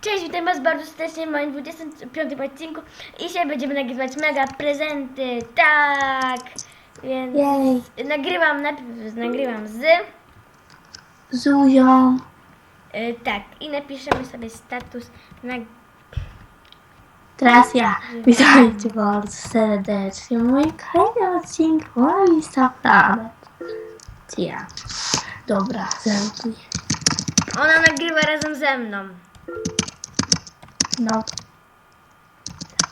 Cześć, witam was bardzo serdecznie w moim 25 odcinku i dzisiaj będziemy nagrywać mega prezenty, tak! Więc Jej, nagrywam, najpierw nagrywam z, Zuzią. y, tak, i napiszemy sobie status na, Teraz ja. Witajcie bardzo serdecznie w moim kolejnym odcinku Lista Planet. Ja. Dobra, zemknij. ona nagrywa razem ze mną. No.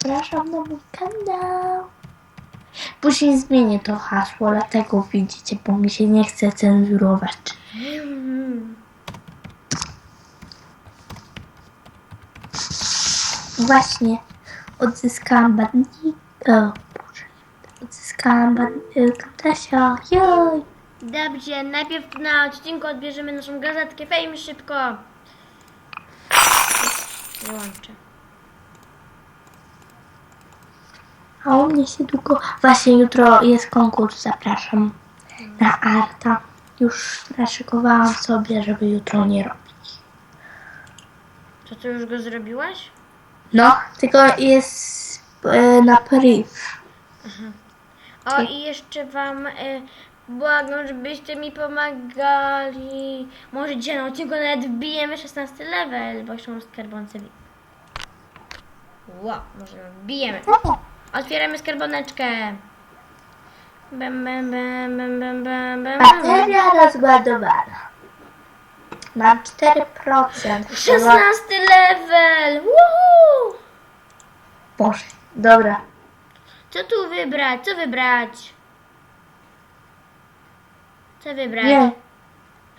Zapraszam na mój kanał. Później zmienię to hasło, dlatego widzicie, bo mi się nie chce cenzurować. Właśnie odzyskałam badnika. O Boże. Odzyskałam badnika. Tasia. Joj. Dobrze, najpierw na odcinku odbierzemy naszą gazetkę Fame szybko. Wyłączę. A u mnie się długo... Właśnie jutro jest konkurs, zapraszam na Arta. Już naszykowałam sobie, żeby jutro nie robić. To ty już go zrobiłaś? No, tylko jest e, na priv. O i jeszcze wam y, błagam, żebyście mi pomagali. Może dzisiaj na odcinku nawet wbijemy 16 level, bo jeszcze mam skarbonce. Wow, może wbijemy. Otwieramy skarboneczkę. Bam, bam, bam, bam, bam, bam, bam. Bateria rozładowana. Na 4%. 16 level! Woohoo! Boże, dobra. Co tu wybrać? Co wybrać? Co wybrać? Nie.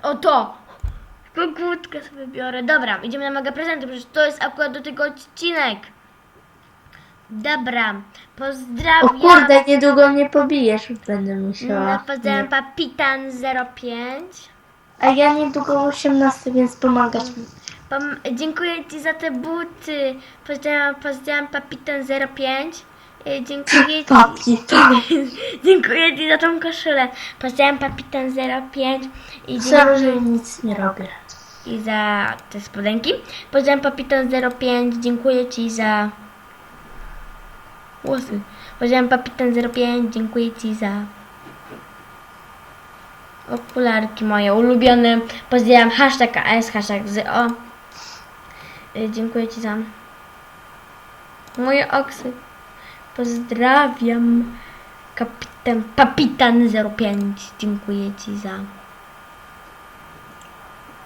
O to! Kukutkę sobie biorę. Dobra, idziemy na mega prezenty, przecież to jest akurat do tego odcinek. Dobra, O pozdrawiam. kurde, niedługo mnie pobijesz, będę No, musiała. pozdrawiam Papitan 05. A ja niedługo 18, więc pomagać mi. Pom- dziękuję Ci za te buty. Pozdrawiam, pozdrawiam Papitan 05. E, Dziękuję Ci. Papi, Dziękuję Ci za tą koszulę. Pozdrawiam Papitan 05 i, sorry, że nic nie robię. i za te spodenki. Pozdrawiam Papitan 05. Dziękuję Ci za włosy. Pozdrawiam Papitan 05. Dziękuję Ci za okularki moje ulubione. Pozdrawiam hashtag AS, hashtag ZO. Y, Dziękuję Ci za moje oksy. Pozdrawiam kapitan, Papitan 05. Dziękuję Ci za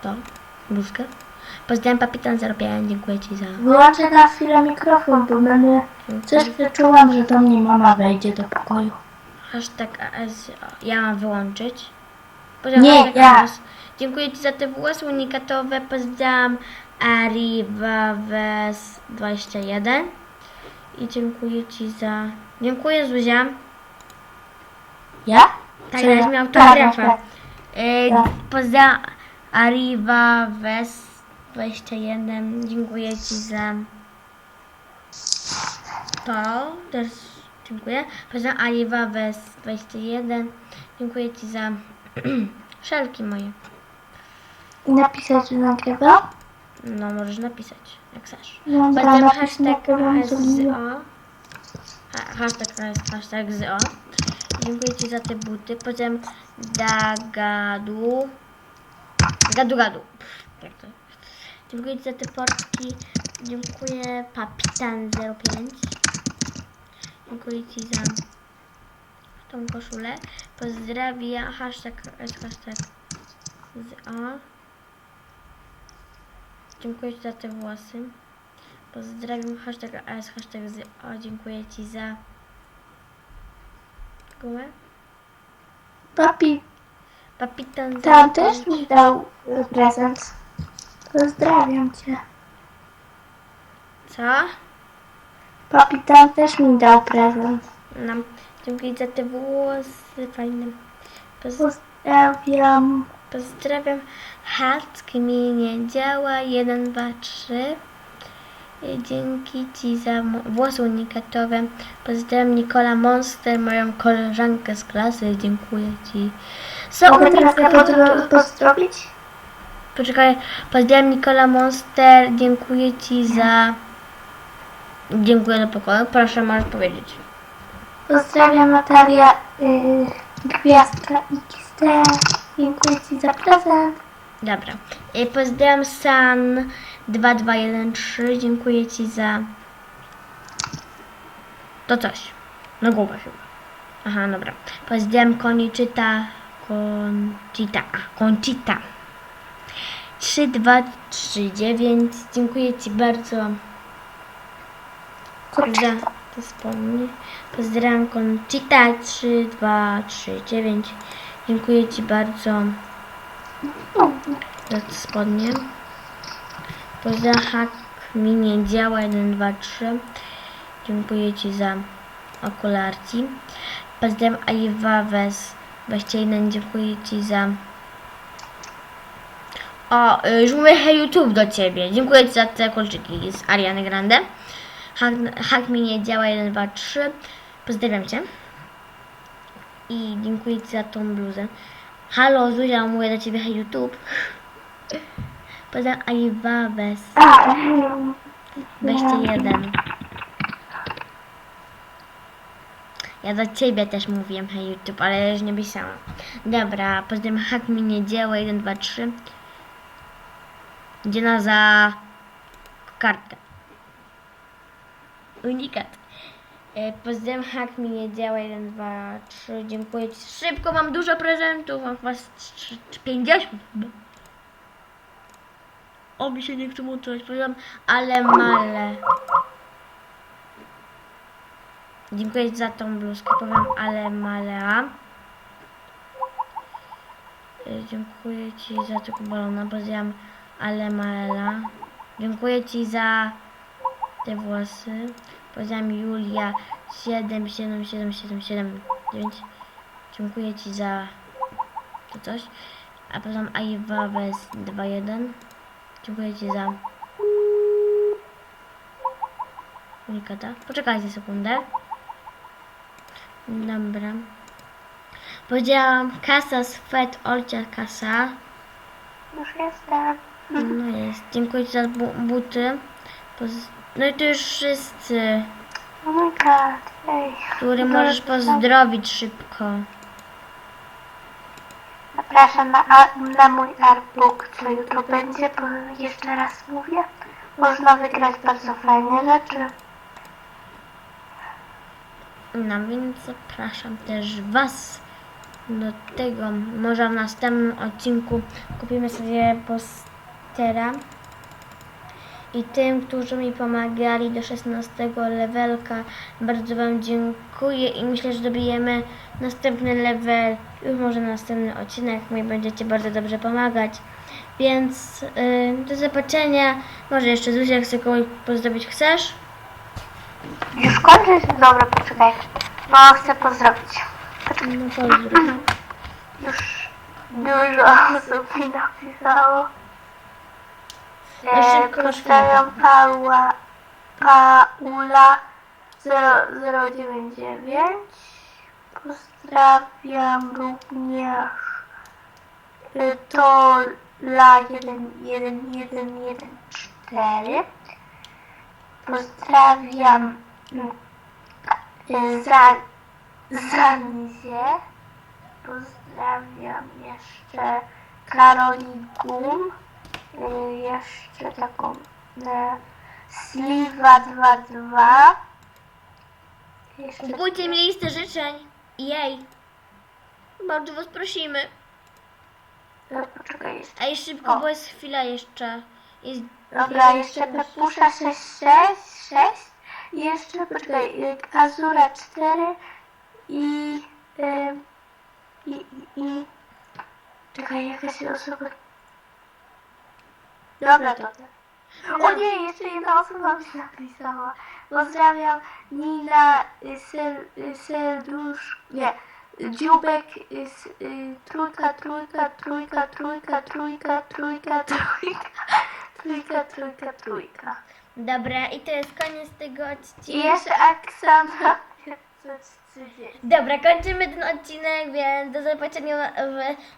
to, bluzkę. Pozdrawiam Papitan 05. Dziękuję Ci za... Wyłączę na chwilę mikrofon, bo będę... Coś wyczułam, że do mnie mama wejdzie do pokoju. Hashtag AS. Ja mam wyłączyć. Nie, ja. Dziękuję Ci za te włosy unikatowe. Pozdrawiam Arrivawes21. I dziękuję Ci za... Dziękuję Zuzia. Ja? Tak, Czy ja miał autografę. tak. E, Tak. Poza Arriva Wes 21. Dziękuję Ci za to. Też dziękuję. Poza Arriva Wes 21. Dziękuję Ci za szelki moje. I napisać, że nagrywa? No, możesz napisać, jak chcesz. No, Potem hashtag nagrywam, to SZO. Ha- Hashtag, hashtag ZO. Dziękuję Ci za te buty. Potem Dagadu. Gadu gadu. Pff, Jak to? Dziękuję Ci za te portki. Dziękuję Papitan 05. Dziękuję Ci za tą koszulę. Pozdrawiam. Hashtag hashtag ZO. Dziękuję Ci za te włosy. Pozdrawiam hashtag AS, hashtag z... O, dziękuję Ci za gumę. Papi, Papitan tam też mi dał prezent. Pozdrawiam cię. Co? Papi, tam też mi dał prezent. No, dziękuję za te włosy fajne. Poz... Pozdrawiam. Pozdrawiam. Hack mi nie działa. 1, 2, 3. Dzięki Ci za włosy unikatowe. Pozdrawiam Nikola Monster, moją koleżankę z klasy. Dziękuję Ci za Mogę teraz pozdrowić? Poczekaj, pozdrawiam Nikola Monster, dziękuję Ci za... Dziękuję za pokoju, proszę, możesz powiedzieć. Pozdrawiam Natalia y, Gwiazdka XD. Dziękuję Ci za prezent. Dobra. Y, Pozdrawiam San 2213. Dziękuję Ci za to coś. Na głowę chyba. Aha, dobra. Pozdrawiam Koniczyta. Koncita. Koncita. 3239. Dziękuję Ci bardzo za to wspomnienie. Pozdrawiam Conchita 3239. Dziękuję Ci bardzo za te spodnie. Pozdrawiam Hak mi nie działa 1, 2, 3. Dziękuję Ci za okularki. Pozdrawiam Aiwa Wes 21. Dziękuję Ci za o, już mówię hej YouTube do Ciebie. Dziękuję Ci za te kolczyki z Ariany Grande. Hak, hak mi nie działa 1, 2, 3. Pozdrawiam Cię. I dziękuję Ci za tą bluzę. Halo Zuzia, mówię do Ciebie hej YouTube. Pozdrawiam Aiwa Wes A, 21. Ja do ciebie też mówiłem hej YouTube, ale już nie pisałam. Dobra, pozdrawiam hak mi nie dzieło 1, 2, 3. Idzie na za kartkę. Unikat. E, Pozdrawiam hak mi nie działa 1, 2, 3. Dziękuję Ci. Szybko mam dużo prezentów. Mam was 3, 50 chyba. O, mi się nie chce montować. Powiedziałam, ale male. Dziękuję za tą bluzkę. Powiem, ale male. Y, Dziękuję Ci za tego balona. Pozdrawiam, ale mala. Dziękuję Ci za te włosy. Pozdrawiam Julia 7, 7, 7, 7, 7, 9. Dziękuję Ci za to coś. A potem Aiwa Wes 2, 1. Dziękuję Ci za unikata. Poczekajcie sekundę. Dobra. Powiedziałam kasa swet Olcia kasa. już jestem. No jest. Dziękuję Ci za bu- buty. Poz- no i to już wszyscy, Oh my god, ej. który możesz pozdrowić szybko. Zapraszam na, a- na mój artbook, co jutro będzie, bo jeszcze raz mówię. Można wygrać bardzo fajne rzeczy. No więc zapraszam też Was do tego. Może w następnym odcinku kupimy sobie postera. I tym, którzy mi pomagali do 16 levelka, bardzo Wam dziękuję i myślę, że dobijemy następny level, już może następny odcinek, mi będziecie bardzo dobrze pomagać. Więc yy, do zobaczenia. Może jeszcze Zuzia chce kogoś pozdrowić. Chcesz? Już kończysz? Dobra, poczekaj. No, chcę pozdrowić. No pozdrów. Już dużo osób mi napisało. Na szybko Pisają Paula, Paula 099. Pozdrawiam również y, Tola 1114. Pozdrawiam y, za, Pozdrawiam jeszcze Karoli Gum jeszcze taką e, Sliwa 22. Jeszcze Kupujcie mi listę życzeń. Jej. Bardzo was prosimy. e, poczekaj jeszcze. Ej, szybko, O. bo jest chwila jeszcze. Jest Dobra, jeszcze Pepusza 666. I jeszcze poczekaj, y, Azura 4 i, y, i, i, i czekaj, jakaś osoba. Dobra, dobra. O nie, jeszcze jedna osoba mi napisała. Pozdrawiam Nina y, Ser, y, Serdusz, nie, Dziubek, y, s- y, trójka, trójka, trójka, trójka, trójka, trójka, trójka, trójka, trójka, trójka. Dobra, i to jest koniec tego I odcinka. jeszcze Aksana 30. Dobra, kończymy ten odcinek, więc do zobaczenia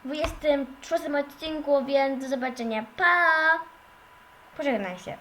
w 26 odcinku, więc do zobaczenia. Pa! Pożegnaj się.